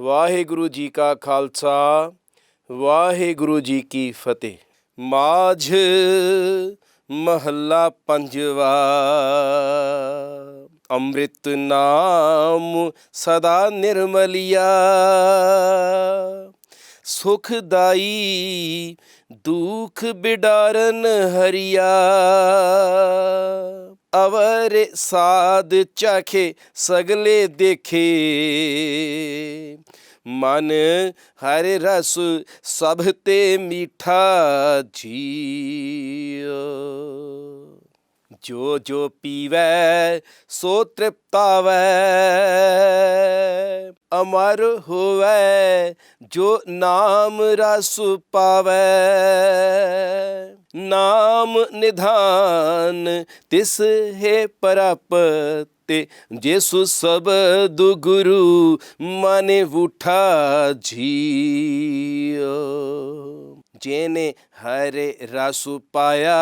ਵਾਹਿਗੁਰੂ ਜੀ ਕਾ ਖਾਲਸਾ, ਵਾਹਿਗੁਰੂ ਜੀ ਕੀ ਫਤਿਹ। ਮਾਝ ਮਹੱਲਾ ਪੰਜਵਾ, ਅੰਮ੍ਰਿਤ ਨਾਮ ਸਦਾ ਨਿਰਮਲਿਆ। ਸੁਖਦਾਈ ਦੁਖ ਬਿਡਾਰਨ ਹਰੀਆ। ਅਵਰ ਸਾਧ ਚਾਖੇ ਸਗਲੇ ਦੇਖੇ। ਮਨ ਹਰ ਰਸ ਸਭ ਤੇ ਮੀਠਾ ਜੀਓ। ਜੋ ਜੋ ਪੀਵੈ, ਸੋ ਤ੍ਰਿਪਤਾਵੈ। ਅਮਰ ਹੋਵੈ, ਜੋ ਨਾਮ ਰਸ ਪਾਵੈ। ਨਾਮ ਨਿਧਾਨ ਤਿਸ ਹੈ ਪਰਪਤੇ, ਜੇਸੂ ਸਬਦ ਗੁਰੂ ਮਨੇ ਉਠਾ ਜੀਓ। ਜੇਨੇ ਹਰੇ ਰਸੁ ਪਾਇਆ,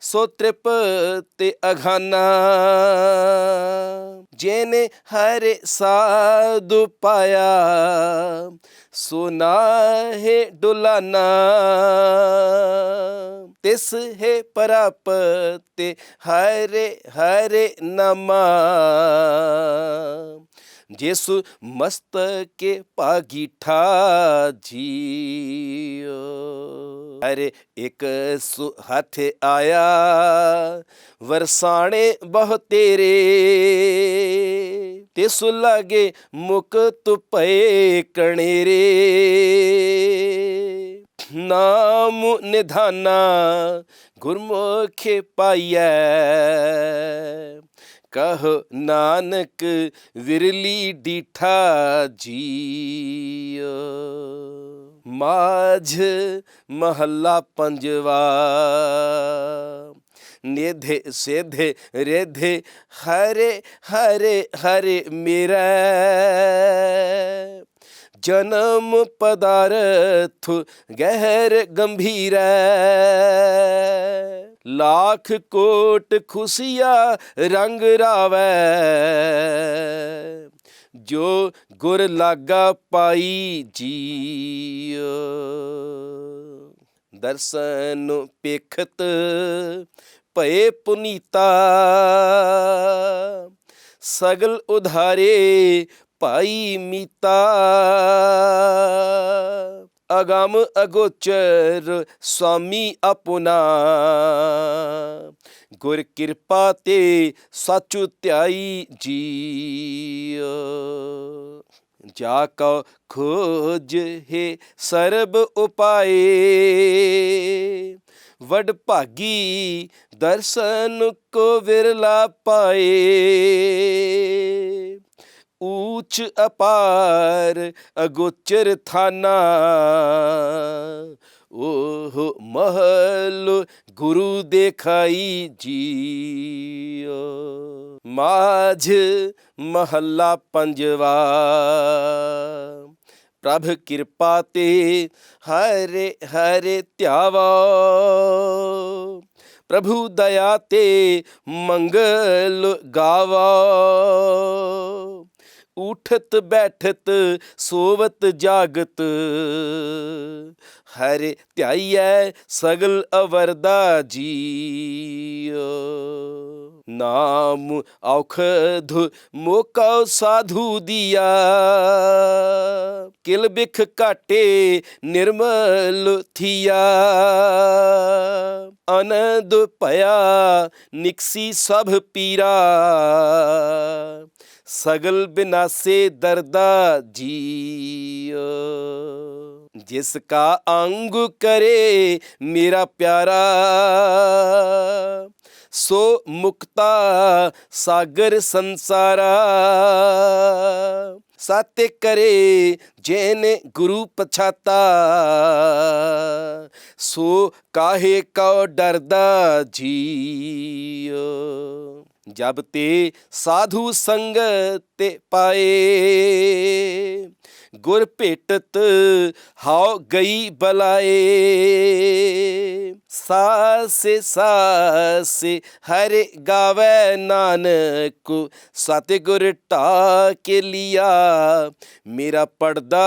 ਸੋ ਤ੍ਰਿਪਤੇ ਅਘਾਨਾ ਜੇਨੇ ਹਰੇ ਸਾਧੂ ਪਾਇਆ, ਸੋ ਨਾਹੇ ਡੁਲਾਨਾ। ਤਿਸ ਹੈ ਪਰਪਤੇ ਹਰੇ ਹਰੇ ਨਮਾ। ਜਿਸ ਮਸਤ ਕੇ ਪਾਗੀਠਾ ਜੀਓ ਅਰੇ ਇੱਕ ਸੁ ਹੱਥ ਆਇਆ, ਵਰਸਾਣੇ ਬਹੁ ਤੇਰੇ। ਤੇ ਸੁ ਲਾਗੇ ਮੁਕਤ ਪਏ ਕਣੇਰੇ। ਨਾਮ ਨਿਧਾਨਾ ਗੁਰਮੁਖੇ ਪਾਈਐ। ਕਹ ਨਾਨਕ ਵਿਰਲੀ ਡੀਠਾ ਜੀਓ। ਮਾਝ ਮਹੱਲਾ ਪੰਜਵਾ। ਨਿਧੇ ਸੇਧੇ ਰੇਧੇ ਹਰੇ ਹਰੇ ਹਰੇ ਮੇਰਾ। ਜਨਮ ਪਦਾਰਥ ਗਹਿਰ ਗੰਭੀਰ। ਲੱਖ ਕੋਟ ਖੁਸ਼ੀਆ ਰੰਗ ਰਾਵੈ। ਜੋ ਗੁਰ ਲਾਗਾ ਪਾਈ ਜੀਓ। ਦਰਸ਼ਨ ਪੇਖਤ ਭਏ ਪੁਨੀਤਾ। ਸਗਲ ਉਧਾਰੇ ਭਾਈ ਮੀਤਾ। ਅਗਮ ਅਗੋਚਰ ਸੁਆਮੀ ਆਪਣਾ। ਗੁਰ ਕਿਰਪਾ ਤੇ ਸਚੁ ਧਿਆਈ ਜੀਓ ਜਾ ਕਉ ਖੋਜ ਹੈ ਸਰਬ ਉਪਾਏ। ਵਡ ਭਾਗੀ ਦਰਸ਼ਨ ਕੋ ਵਿਰਲਾ ਪਾਏ। ਊਚ ਅਪਾਰ ਅਗੋਚਰ ਥਾਨਾ। ਓਹ ਮਹਲ ਗੁਰੂ ਦੇਖਾਈ ਜੀਓ। ਮਾਝ ਮਹੱਲਾ ਪੰਜਵਾ। ਪ੍ਰਭ ਕਿਰਪਾ ਤੇ ਹਰੇ ਹਰੇ ਧਿਆਵੋ। ਪ੍ਰਭੂ ਦਇਆ ਤੇ ਮੰਗਲ ਗਾਵਾ। ਉਠਤ ਬੈਠਤ ਸੋਵਤ ਜਾਗਤ। ਹਰ ਧਿਆਈਐ ਸਗਲ ਅਵਰਦਾ ਜੀਓ ਨਾਮ ਔਖਦ ਮੋਕਾ ਸਾਧੂ ਦਿਆ। ਕਿਲ ਬਿਖ ਘਾਟੇ ਨਿਰਮਲ ਥੀਆ। ਆਨੰਦ ਭਇਆ ਨਿਕਸੀ ਸਭ ਪੀਰਾ। ਸਗਲ ਬਿਨਾਸੇ ਦਰਦਾ ਜੀਓ ਜਿਸ ਕਾ ਅੰਗ ਕਰੇ ਮੇਰਾ ਪਿਆਰਾ, ਸੋ ਮੁਕਤਾ ਸਾਗਰ ਸੰਸਾਰਾ। ਸਾਤੇ ਕਰੇ ਜੇਨੇ ਗੁਰੂ ਪਛਾਤਾ, ਸੋ ਕਾਹੇ ਕਉ ਡਰਦਾ ਜੀਓ ਜਬ ਤੇ ਸਾਧੂ ਸੰਗ ਤੇ ਪਾਏ। ਗੁਰ ਭੇਟਤ ਹਾਉ ਗਈ ਬਲਾਏ। ਸਾਸੇ ਸਾਸੇ ਹਰਿ ਗਾਵੇ ਨਾਨਕ, ਸਤਿਗੁਰ ਢਾ ਕੇ ਲਿਆ, ਮੇਰਾ ਪੜਦਾ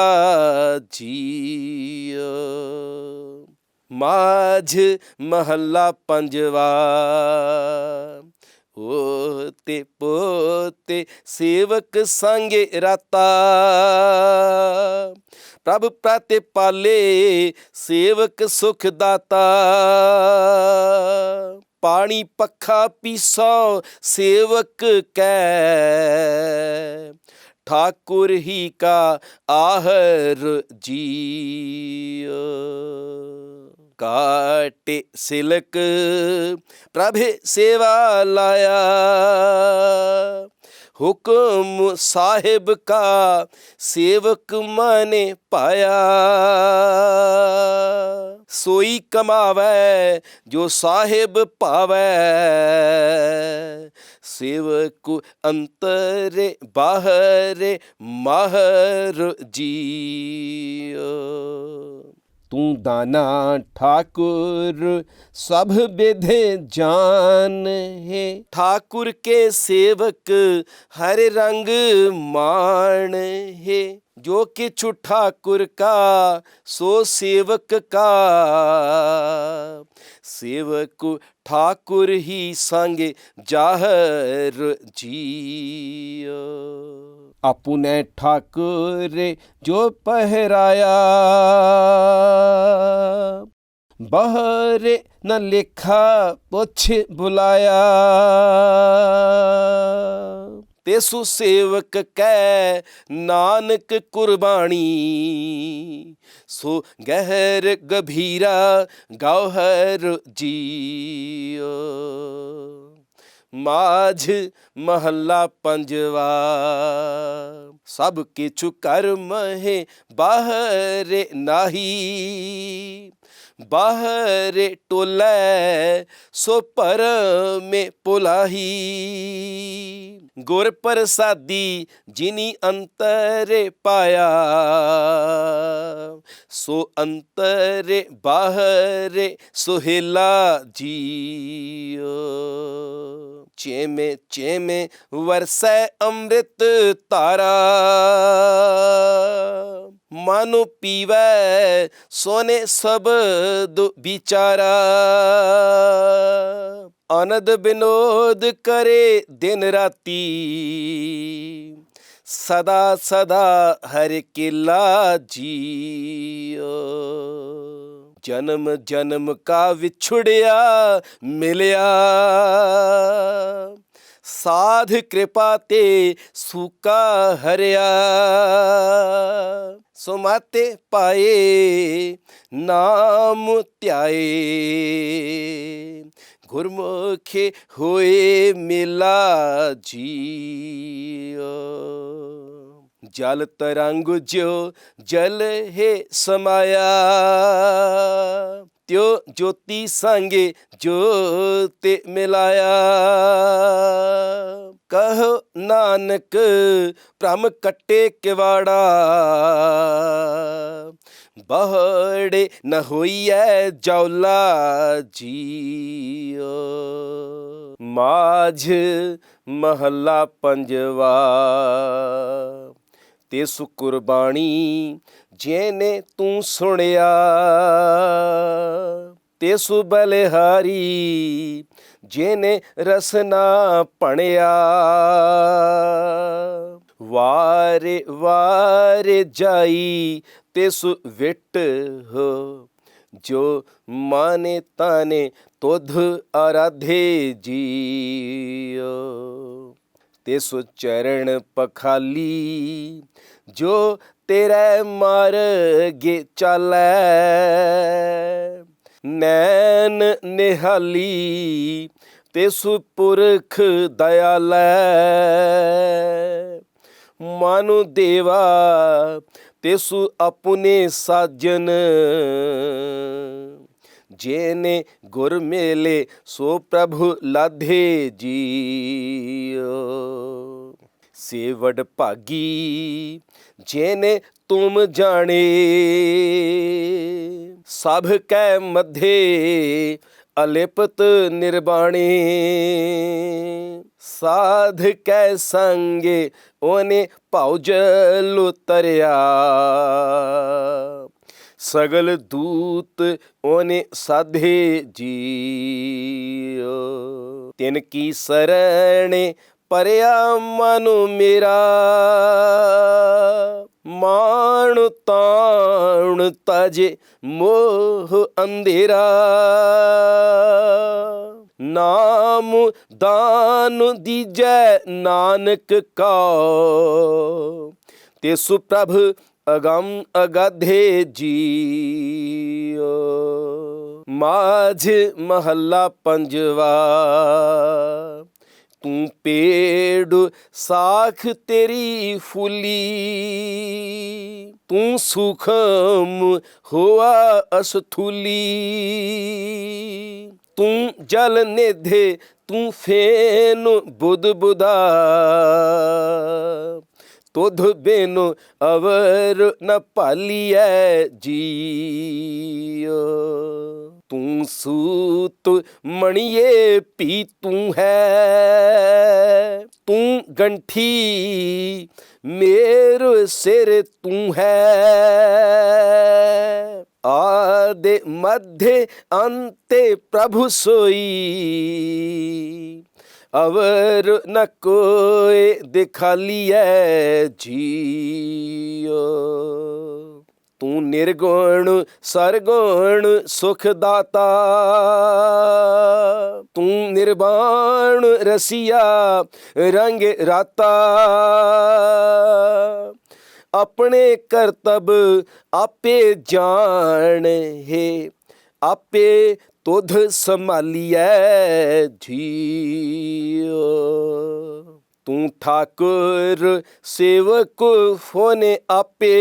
ਜੀਓ। ਮਾਝ ਮਹੱਲਾ ਪੰਜਵਾ। ਓ ਪੋਤੇ, ਸੇਵਕ ਸੰਗੇ ਰਾਤਾ। ਪ੍ਰਭ ਪ੍ਰਤਿ ਪਾਲੇ, ਸੇਵਕ ਸੁਖ ਦਾਤਾ। ਪਾਣੀ ਪੱਖਾ ਪੀਸੋ, ਸੇਵਕ ਕੈ। ਠਾਕੁਰ ਹੀ ਕਾ ਆਹਰ ਜੀਓ। ਕਾਟੇ ਸਿਲਕ ਪ੍ਰਭੇ ਸੇਵਾ ਲਾਇਆ। ਹੁਕਮ ਸਾਹਿਬ ਕਾ ਸੇਵਕ ਮਾਨੇ ਪਾਇਆ। ਸੋਈ ਕਮਾਵੇ ਜੋ ਸਾਹਿਬ ਭਾਵੇ ਸੇਵਕ ਅੰਤਰੇ ਬਾਹਰੇ ਮਾਹਰ ਜੀਓ। ਤੂੰ ਦਾਨਾ ਠਾਕੁਰ ਸਭ ਵਿਧੇ ਜਾਨ ਹੈ। ਠਾਕੁਰ ਕੇ ਸੇਵਕ ਹਰ ਰੰਗ ਮਾਣ ਹੈ। ਜੋ ਕਿਛੁ ਠਾਕੁਰ ਕਾ ਸੋ ਸੇਵਕ ਕਾ ਸੇਵਕ ਠਾਕੁਰ ਹੀ ਸੰਗ ਜਾਹਰ ਜੀਓ ਆਪਣੇ ਠਾਕੁਰ ਜੋ ਪਹਿਰਾਇਆ ਬਹਰੇ ਨ ਲਿਖਾ ਪੁੱਛ ਬੁਲਾਇਆ ਤੇ ਸੁਸੇਵਕ ਕੈ ਨਾਨਕ ਕੁਰਬਾਨੀ। ਸੋ ਗਹਿਰ ਗਭੀਰਾ ਗੌਹਰ ਜੀਓ। ਮਾਝ ਮਹੱਲਾ ਪੰਜਵਾ, ਸਭ ਕਿਛੁ ਕਰਮ ਹੈ ਬਾਹਰੇ ਨਾਹੀ। ਬਾਹਰੇ ਟੋਲੇ, ਸੋ ਪਰਮੇ ਪੁਲਾਹੀ। ਗੁਰ ਪ੍ਰਸਾਦੀ ਜਿਨੀ ਅੰਤਰੇ ਪਾਇਆ, ਸੋ ਅੰਤਰੇ ਬਾਹਰੇ ਸੁਹੇਲਾ ਜੀਓ। ਚੇਮੇ ਚੇਮੇ ਵਰਸੈ ਅੰਮ੍ਰਿਤ ਤਾਰਾ ਮਨੁ ਪੀਵੈ, ਸੋਨੇ ਸਬਦ ਵਿਚਾਰਾ। ਆਨੰਦ ਬਿਨੋਦ ਕਰੇ ਦਿਨ ਰਾਤੀ। ਸਦਾ ਸਦਾ ਹਰਿ ਕਿਲਾ ਜੀਓ। ਜਨਮ ਜਨਮ ਕਾ ਵਿਛੜਿਆ ਮਿਲਿਆ। ਸਾਧ ਕਿਰਪਾ ਤੇ ਸੂਕਾ ਹਰਿਆ। ਸੁਮਾਤੇ ਪਾਏ ਨਾਮ ਧਿਆਏ। ਗੁਰਮੁਖੇ ਹੋਏ ਮਿਲਾ ਜੀਓ। ਜਲ ਤਰੰਗ ਜੋ ਜਲ ਹੈ ਸਮਾਇਆ। ਤਿਉ ਜੋਤੀ ਸੰਗੇ ਜੋਤ ਮਿਲਾਇਆ। ਕਹੋ ਨਾਨਕ, ਭ੍ਰਮ ਕੱਟੇ ਕਿਵਾੜਾ। ਬਹੜੇ ਨ ਹੋਈਐ ਜੌਲਾ ਜੀਓ। ਮਾਝ ਮਹੱਲਾ ਪੰਜਵਾ। ਤੇ ਸੁ ਕੁਰਬਾਨੀ ਜੇਨੇ ਤੂੰ ਸੁਣਿਆ। ਤੇ ਸੁ ਬਲਿਹਾਰੀ ਜੇਨੇ ਰਸਨਾ ਪਣਿਆ। ਵਾਰੇ ਵਾਰੇ ਜਾਈ ਤੇ ਸੁ ਵਿਟ ਹੋ, ਜੋ ਮਾਨੇ ਤਾਨੇ ਤੋਧ ਆਰਾਧੇ ਜੀਓ। ਤੇ ਸੋ ਚਰਨ ਪਖਾਲੀ, ਜੋ ਤੇਰੇ ਮਾਰਗੇ ਚਾਲੈ। ਨੈਣ ਨਿਹਾਲੀ ਤੇ ਸੁਪੁਰਖ ਦਇਆਲੈ। ਮਾਨੁ ਦੇਵਾ ਤੇਸੂ ਆਪਣੇ ਸਾਜਨ। ਜੇਨੇ ਗੁਰ ਮੇਲੇ, ਸੋ ਪ੍ਰਭੂ ਲਾਧੇ ਜੀਓ। ਸੇ ਭਾਗੀ, ਜੇਨੇ ਤੁਮ ਜਾਣੇ, ਸਭ ਕੈ ਮਧੇ ਅਲਿਪਤ ਨਿਰਬਾਣੇ। ਸਾਧ ਕੈ ਸੰਗੇ, ਉਹਨੇ ਭਉ ਜਲ ਸਗਲ ਦੂਤ ਉਹਨੇ ਸਾਧੇ ਜੀਓ ਤਿਨ ਕੀ ਸਰਣੇ ਪਰਿਆ ਮਨੁ ਮੇਰਾ, ਮਾਣ ਤਾਣ ਤਜੇ ਮੋਹ ਅੰਧੇਰਾ। ਨਾਮ ਦਾਨ ਦੀਜੈ ਨਾਨਕ ਕਾ ਤੇ ਸੁਪ੍ਰਭ ਅਗੰਮ ਅਗਾਧੇ ਜੀਓ। ਮਾਝ ਮਹੱਲਾ ਪੰਜਵਾ, ਤੂੰ ਪੇੜ ਸਾਖ ਤੇਰੀ ਫੁੱਲੀ, ਤੂੰ ਸੁਖਮ ਹੋਆ ਅਸਥੁਲੀ। ਤੂੰ ਜਲ ਨਿਧੇ, ਤੂੰ ਫੇਨ ਬੁੱਧ ਬੁਦਾ ਤੁਧ ਬਿਨ ਅਵਰ ਨ ਭਾਲੀਐ ਜੀਓ ਤੂੰ ਸੂਤ ਮਣੀਏ ਪੀ ਤੂੰ ਹੈ, ਤੂੰ ਗੰਠੀ ਮੇਰ ਸਿਰ ਤੂੰ ਹੈ। ਆਦੇ ਮਧੇ ਅੰਤੇ ਪ੍ਰਭੂ ਸੋਈ ਅਵਰ ਨ ਕੋਏ ਦਿਖਾਲੀਐ ਜੀਓ ਤੂੰ ਨਿਰਗੁਣ, ਸਰਗੁਣ ਸੁਖ ਦਾਤਾ ਤੂੰ ਨਿਰਵਾਣ, ਰਸੀਆ, ਰੰਗ ਰਾਤਾ। ਆਪਣੇ ਕਰਤਬ ਆਪੇ ਜਾਣ ਹੈ ਆਪੇ ਤੁਧ ਸੰਭਾਲੀਐ ਜੀਓ ਤੂੰ ਠਾਕੁਰ ਸੇਵਕ ਫੋਨੇ ਆਪੇ।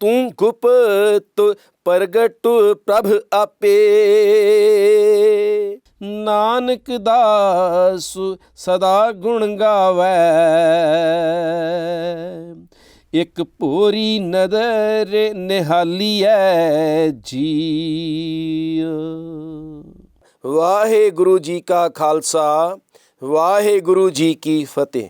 ਤੂੰ ਗੁਪਤ ਪ੍ਰਗਟ ਪ੍ਰਭ ਆਪੇ। ਨਾਨਕ ਦਾਸ ਸਦਾ ਗੁਣ ਗਾਵੇ। ਇੱਕ ਪੂਰੀ ਨਦਰ ਨਿਹਾਲੀਐ ਜੀ ਵਾਹਿਗੁਰੂ ਜੀ ਕਾ ਖਾਲਸਾ ਵਾਹਿਗੁਰੂ ਜੀ ਕੀ ਫਤਿਹ।